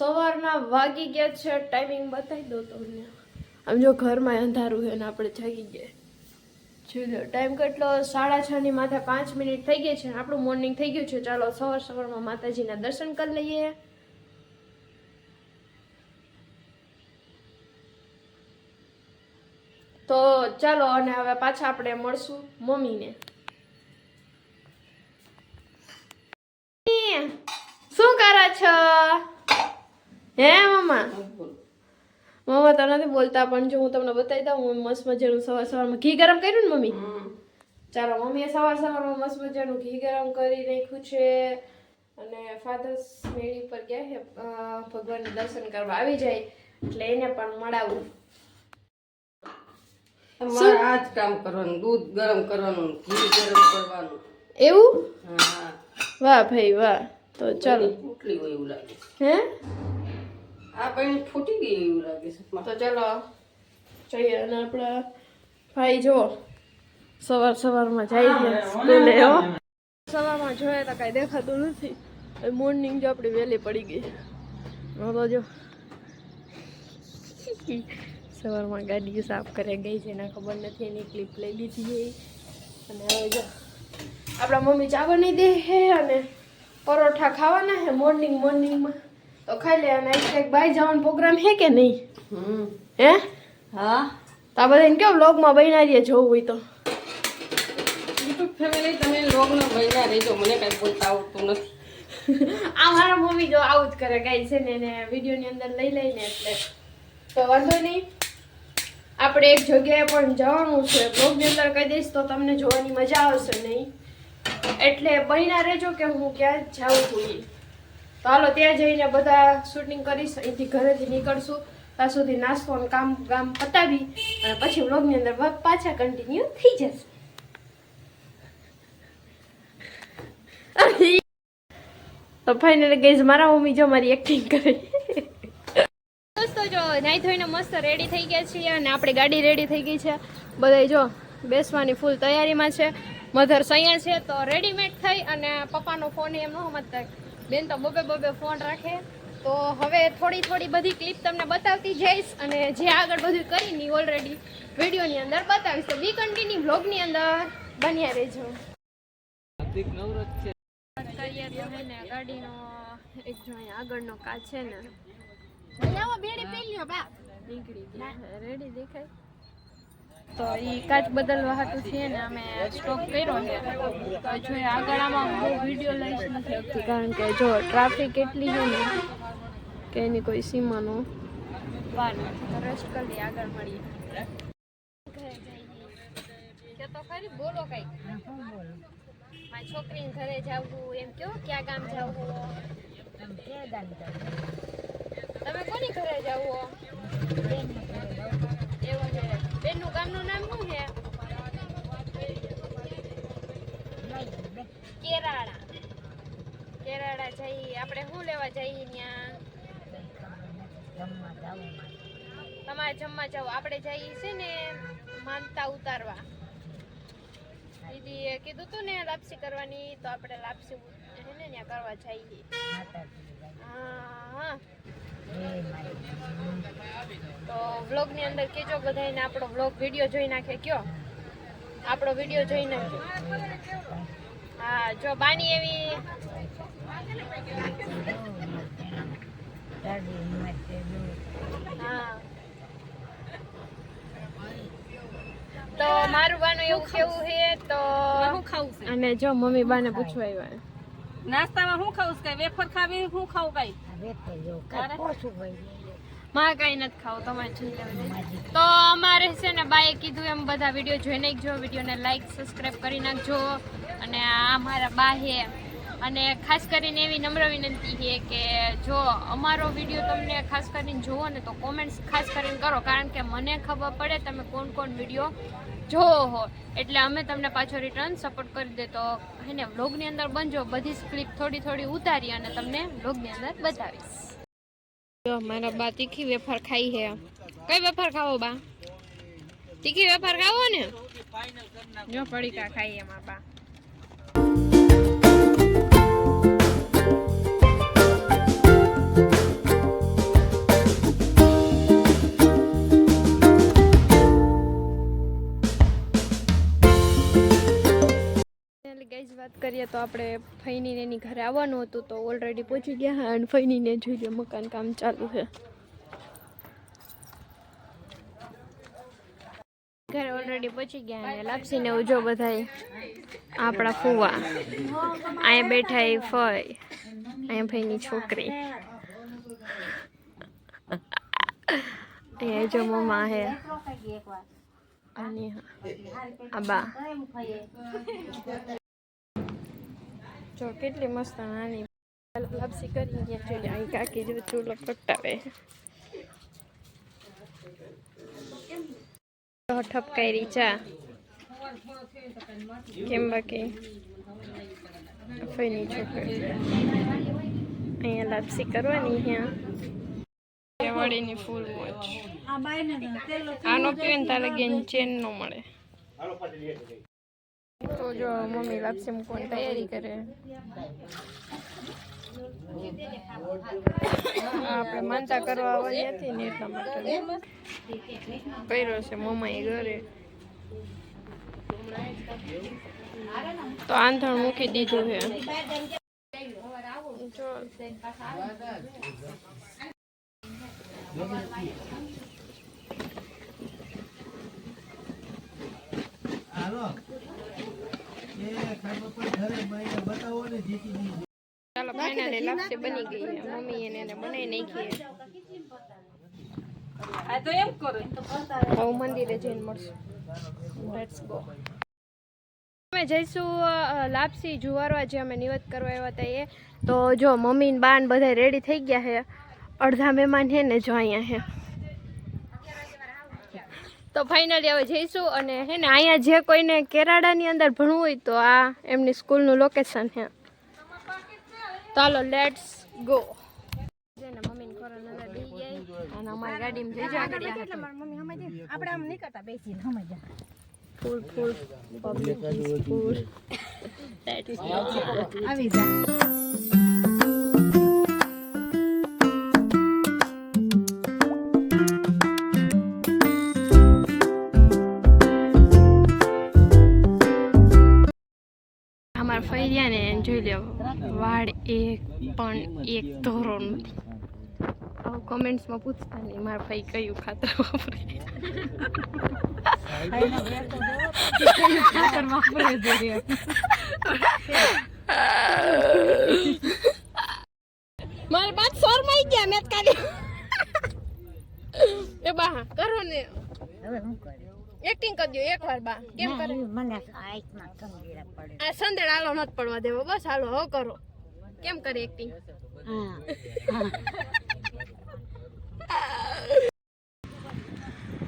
સવારના વાગી ગયા છે. ટાઈમિંગ બતાવી દો તમને. આમ જો ઘરમાં અંધારું છે ને આપણે જાગી ગયા. છે ટાઈમ કેટલો? સાડા છ ની માથે પાંચ મિનિટ થઈ ગઈ છે આપણું મોર્નિંગ થઈ ગયું છે. ચાલો, સવાર સવારમાં માતાજીના દર્શન કરી લઈએ. તો ચાલો, અને હવે પાછા આપણે મળશું મમ્મીને. શું કરો છો? હે મમ્મા મમ્મા તો નથી બોલતા પણ જો હું તમને બતાવી દઉં હું મસ્ત મજાનું સવાર સવારમાં ઘી ગરમ કર્યું ને મમ્મી? ચાલો મમ્મીએ સવાર સવારમાં મસ્ત મજાનું ઘી ગરમ કરી નાખ્યું છે. અને ફાધર્સ મેળી પર ગયા છે ભગવાનના દર્શન કરવા આવી જાય એટલે એને પણ મળાવું. આ જ કામ કરવાનું દૂધ ગરમ કરવાનું ઘી ગરમ કરવાનું. એવું? હા વાહ ભાઈ વાહ. તો ચાલો. ફૂટલી હોય એવું લાગે. હે? આ પણ ફૂટી ગઈ એવું લાગે છે. તો ચાલો જઈએ અને આપણા ભાઈ જો સવાર સવારમાં જાય છે સ્કૂલે હો. સવારમાં જોયા તો કાંઈ દેખાતું નથી. મોર્નિંગ જો આપણી વહેલી પડી ગઈ. હું તો જો સવારમાં ગાડી સાફ કરે ગઈ છે એને ખબર નથી એની ક્લિપ લઈ લીધી છે. અને હવે જો આપણા મમ્મી ચા બનાવી દે છે અને પરોઠા ખાવાના છે મોર્નિંગ મોર્નિંગમાં તો ખાઈ લે અને એક બાય જવાનો પ્રોગ્રામ છે કે નહીં? હમ. હે? હા. તો આ બધાને કેવું વ્લોગમાં બન્યા રહીએ જોવું હોય તો? યુટ્યુબ ફેમિલી તમે લોગનો બન્યા રહેજો. મને કાંઈ બોલતા આવડતું નથી. આ મારા મમ્મી જો આવું જ કરે કાંઈ છે ને એને વિડીયોની અંદર લઈ લઈને એટલે. તો વાંધો નહીં. આપણે એક જગ્યાએ પણ જવાનું છે. બ્લોગની અંદર કહી દઈશ તો તમને જોવાની મજા આવશે નહીં. એટલે બન્યા રહેજો કે હું ક્યાં જાઉં છું. તો હાલો, ત્યાં જઈને બધા શૂટિંગ કરીશ. અહીંથી ઘરેથી નીકળશું. ત્યાં સુધી નાસ્તો અને કામ કામ પતાવી અને પછી વ્લોગની અંદર પાછા કન્ટિન્યુ થઈ જશે. તો ફાઇનલી ગઈઝ મારા મમ્મી જો મારી એક્ટિંગ કરી. દોસ્તો, જો, નાઈ ધોઈને મસ્ત રેડી થઈ ગયા છીએ અને આપણી ગાડી રેડી થઈ ગઈ છે. બધાય જો, બેસવાની ફૂલ તૈયારીમાં છે. મધર સૈયા છે, તો રેડીમેડ થઈ અને પપ્પાનો ફોન એમ ન સમજતા. બેન તો બબે બબે ફોન રાખે. તો હવે થોડી થોડી બધી ક્લિપ તમને બતાવતી જઈશ અને જે આગળ બધું કરીને ઓલરેડી વિડીયોની અંદર બતાવીશ. તો બી કન્ટિન્યુ બ્લોગની અંદર. બન્યા રહેજો. કરીએ તો હે ને ગાડીનો એક જો અહીંયા આગળનો કાચ છે ને. નીકળી ગયા. રેડી દેખાય? તો એ કાચ બદલવા હતું છે ને અમે સ્ટોપ કર્યો છે. તો જો આગળ આમાં બહુ વીડિયો લઈશ નથી શકતી. કારણ કે જો ટ્રાફિક એટલી છે ને કે એની કોઈ સીમાનો વાર નથી. તો રેસ્ટ કરી આગળ મળીએ. કે તો ખરી બોલો કઈ. મારી છોકરીને ઘરે જાવું એમ કયો ક્યાં ગામ જાવું? તમે કોની ઘરે જાવો? બેનનું ગામનું નામ શું છે? કેરાળા. કેરાળા જઈ આપણે શું લેવા જઈએ ત્યાં? તમારે જમવા જાવ. આપણે જઈએ છે ને માનતા ઉતારવા. દીદીએ કીધું તું ને લાપસી કરવાની તો આપણે લાપસી હે ને ત્યાં કરવા જઈએ. હા હા. તો વ્લોગની અંદર કેજો બધાને આપણો વ્લોગ વીડિયો જોઈ નાખે કયો? આપણો વીડિયો જોઈ નાખજો હા જો બાની એવી. હા. તો મારું બાનું એવું કેવું છે તો હું ખાવું છે? અને જો મમ્મી બાને પૂછવા આવ્યા. નાસ્તામાં હું ખાવું છે વેફર ખાવી હું ખાવું કાંઈ? મારે નથી ખાવું, તમારે જોઈ લેવાનું. તો અમારે છે ને બાએ કીધું એમ બધા વીડિયો જોઈ નાખજો વિડીયોને લાઈક સબસ્ક્રાઈબ કરી નાખજો. અને આ મારા બા અને ખાસ કરીને એવી નમ્ર વિનંતી છે કે જો અમારો વીડિયો તમને ખાસ કરીને જુઓ ને તો કોમેન્ટ્સ ખાસ કરીને કરો, કારણ કે મને ખબર પડે તમે કોણ કોણ વીડિયો જોવો હો. એટલે અમે તમને પાછો રિટર્ન સપોર્ટ કરી દે તો હે ને વ્લોગની અંદર બનજો, બધી ક્લિપ થોડી થોડી ઉતારી અને તમને વ્લોગની અંદર બતાવીશ. જો મારા બા તીખી વેફર ખાઈ હે કઈ વેફર ખાવો બા? તીખી વેફર ખાવો ને? જો પડીકા ખાઈ એમાં બા. આપણે ફઈનીને એની ઘરે આવવાનું હતું તો ઓલરેડી પહોંચી ગયા અને ફઈનીને જોઈ લો મકાન કામ ચાલુ છે. ઘરે ઓલરેડી પહોંચી ગયા અને લાપસીને ઉજો બધા આપણા ફુવા. અહીંયા બેઠા એ ફઈ, અહીંયા ફઈની છોકરી. અહીંયા જો મમ્મા હે. અને બા. જો કેટલી મસ્ત નાની લાપસી કરી ગયા છે. અહીં કાકી જો ચૂલો પટાવે ઠપકાઈ ચા. કેમ બાકી? ફઈની છોકરી. અહીંયા લાપસી કરવાની અહીંયા વળીની ફૂલ મોજ આનો પીવે ને તારે ગેન ચેન નો મળે તો જો મમ્મી લાપસી મૂકવાની તૈયારી કરે આ આપણે માનતા કરવા આવવાની હતી ને એટલા માટે કર્યો છે મમ્માએ ઘરે તો આંધણ મૂકી દીધું છે જો હાલો ચાલો ફાઇનલી લાપસી બની ગઈ મમ્મી એને એને બનાવી નાખી આ તો એમ કરે. હવે મંદિરે જઈને મળશું. લેટ્સ ગો અમે જઈશું લાપસી જુવારવા જે અમે નિવત કરવા આવ્યા હતા એ. તો જો મમ્મી ને બાન બધા રેડી થઈ ગયા છે. અડધા મહેમાન છે ને જો અહીંયા છે. તો ફાઇનલી હવે જઈશું અને હે ને અહીંયા જે કોઈને કેરાડાની અંદર ભણવું હોય તો આ એમની સ્કૂલનું લોકેશન છે. ચાલો લેટ્સ ગો જેને ફૂલ ખોરાક આવી દઈ અમારા ગયા ને જોઈ લો વાળ એક પણ એક ધોરો નથી. આવું કોમેન્ટ્સમાં પૂછતા નહીં મારા ભાઈ કયું ખાતર વાપરે. મારે પાંચ શોરમાઈ ગયા મેં કાઢી એ બા કરો ને. હવે હું કરે એક્ટિંગ કરજો એકવાર બા. કેમ કરે? મને પડે. આ સંદેડ આલો નથી પડવા દેવો. બસ હાલો હો કરો. કેમ કરે એક્ટિંગ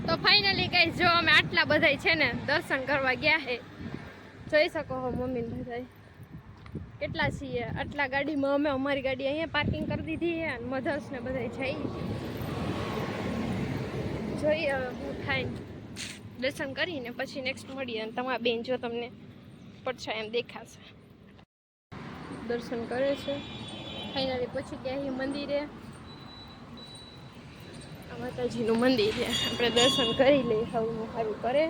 તો ફાઇનલી ગાઈસ જો અમે આટલા બધાય છે ને દર્શન કરવા ગયા હે. જોઈ શકો હો મમ્મી ને બધાય. કેટલા છીએ? આટલા ગાડીમાં અમે અમારી ગાડી અહીંયા પાર્કિંગ કરી દીધી છે અને મધર્સ ને બધાય જઈ. જોઈએ શું થાય. દર્શન કરીને પછી નેક્સ્ટ મળીએ અને તમારા બેન જો તમને પડછા એમ દેખાશે. દર્શન કરે છે. ફાઇનલી પછી ગયા મંદિરે માતાજીનું મંદિર છે. આપણે દર્શન કરી લઈએ સૌનું સારું કરે.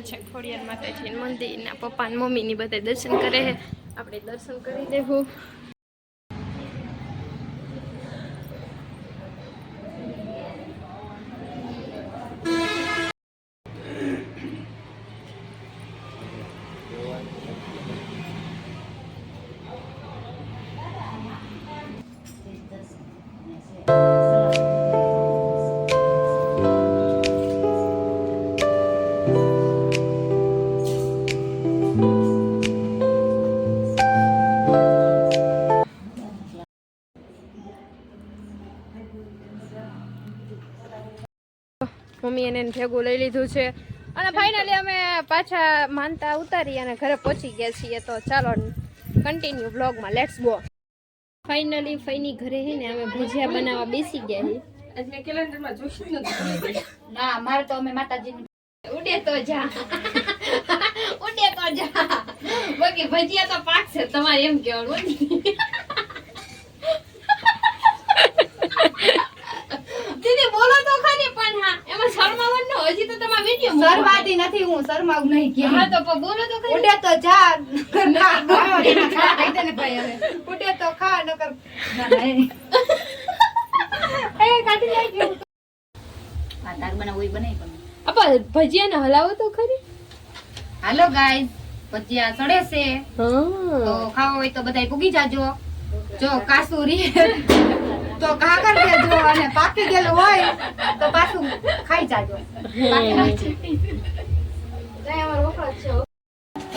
અચ્છા ખોડિયાર માતાજીનું મંદિર ના પપ્પા મમ્મીની મમ્મી બધા દર્શન કરે છે આપણે દર્શન કરી લેવું મમ્મી એને ભેગું લઈ લીધું છે. અને ફાઇનલી અમે પાછા માનતા ઉતારી અને ઘરે પહોંચી ગયા છીએ. તો ચાલો કન્ટિન્યુ બ્લોગમાં લેટ્સ ગો ફાઇનલી ફઈની ઘરે હે ને અમે ભજીયા બનાવવા બેસી ગયા છીએ આજ કેલેન્ડરમાં જોશું નથી ના મારે તો અમે માતાજીની ઉડે તો જા. ઉડે તો જા. બાકી ભજીયા તો પાકશે તમારે એમ કહેવાનું દીદી હજી તો તમારા વીડિયો શરમાતી નથી હું શરમાવું નહીં કે હા તો બોલો તો ખરી. ઉડે તો જા ના ઉડે તો ખા નકર એ કાઢી નાખ્યું. આ તાર બનાવવું એ બનાવી પણ. આપા ભજીયાને હલાવો તો ખરી. હાલો ગાઈસ ભજીયા સડે છે. તો ખાવા હોય તો બધાય પૂગી જાજો. જો કાસુરી. તો કાકર કરી દેજો અને પાકી ગયેલું હોય તો પાછું ખાઈ જાજો.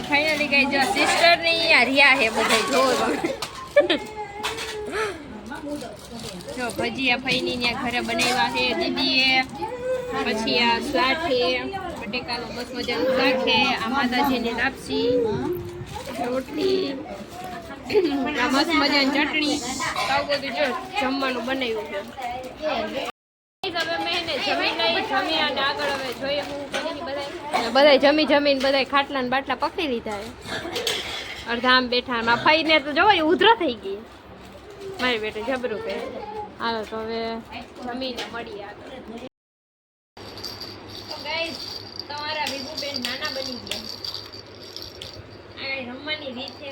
ફાઈનલી ગઈ જો સિસ્ટરની આ રહ્યા હે બધે જો. જો ભજીયા ફઈની ત્યાં ઘરે બનાવ્યા છે દીદીએ પછી આ શાક છે બટેકાનું મસ્ત મજાનું શાક છે આ માતાજીની લાપસી રોટલી આ મસ્ત મજાની ચટણી. આવું બધું જો જમવાનું બનાવ્યું છે. મેં બધા જમી જમીને બધા ખાટલા ને બાટલા પકડી લીધા અડધામ અડધા આમ બેઠા આમ ફઈને તો જોવા ઉધરો થઈ ગઈ. મારી બેટા જબરું કે હાલો તો હવે જમીને મળી આગળ. તમારા વિભુબેન નાના બની ગયા રમવાની રીત છે.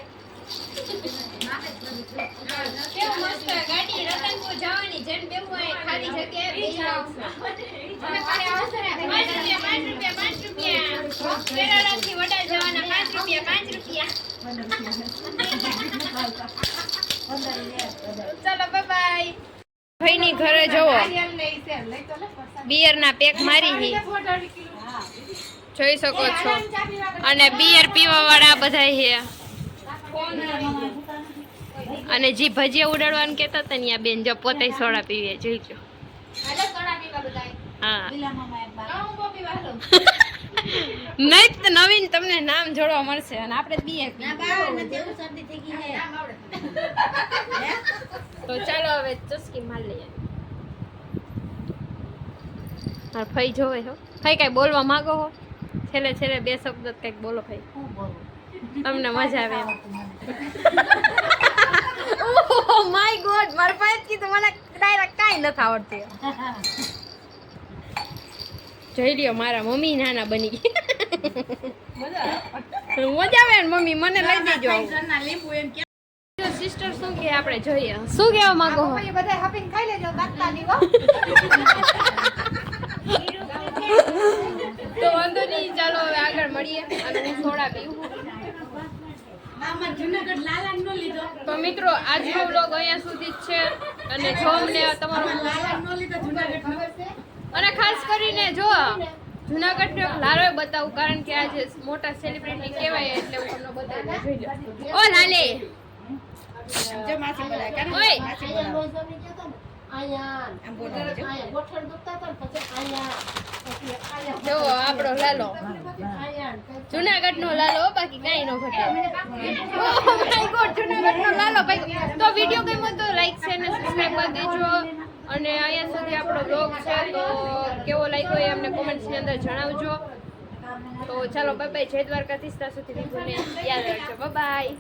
ભાઈની ઘરે જવો બિયર ના પેક મારી જોઈ શકો છો. અને બિયર પીવા વાળા બધા છે અને જે ભજીયા ઉડાડવાનું કહેતા હતા ને બેન જો પોતે સોડા પીવે જોઈજો હા. નહીં નવીન તમને નામ જોડવા મળશે અને આપણે બિયર તો ચાલો હવે ચસ્કી માર લઈએ. હા ફઈ જોવે છો ફઈ કઈ બોલવા માંગો હો? છેલ્લે છેલ્લે બે શબ્દ કંઈક બોલો ફઈ. તમને મજા આવે ઓહ માય ગોડ મારા પાસે કીધું મને ડાયરેક્ટ કાંઈ નથી આવડતું. જોઈ લ્યો મારા મમ્મી નાના બની ગઈ મજા આવે. ને મમ્મી મને લઈ દેજો. સિસ્ટર શું કે આપણે જોઈએ? શું કહેવા માંગો એ બધા હાપીને ખાઈ લેજો બાકતા હો તો વાંધો નહીં ચાલો હવે આગળ મળીએ અને હું સોડા પીવું તો મિત્રો આજનો વ્લોગ અહીંયા સુધી જ છે. અને જો અમને તમારો અને ખાસ કરીને જો જુનાગઢનો એક લારો બતાવું કારણ કે આજે મોટા સેલિબ્રિટી કહેવાય એટલે હું તમને બતાવી. જોઈ લો ઓ લાલે! ઓય! જો આપણો લાલો. જુનાગઢ નો લાલો બાકી કઈ નો ઘટે. જુનાગઢ નો લાલો ભાઈ. તો વીડિયો ગમ્યો તો લાઈક છે અને સબસ્ક્રાઇબ કરી દેજો. અને અહીંયા સુધી આપણો બ્લોગ છે તો કેવો લાગ્યો એ અમને કોમેન્ટ્સની અંદર જણાવજો. તો ચાલો બાય બાય જય દ્વારકાધીશ. ત્યાં સુધી યાદ રાખજો. Bye bye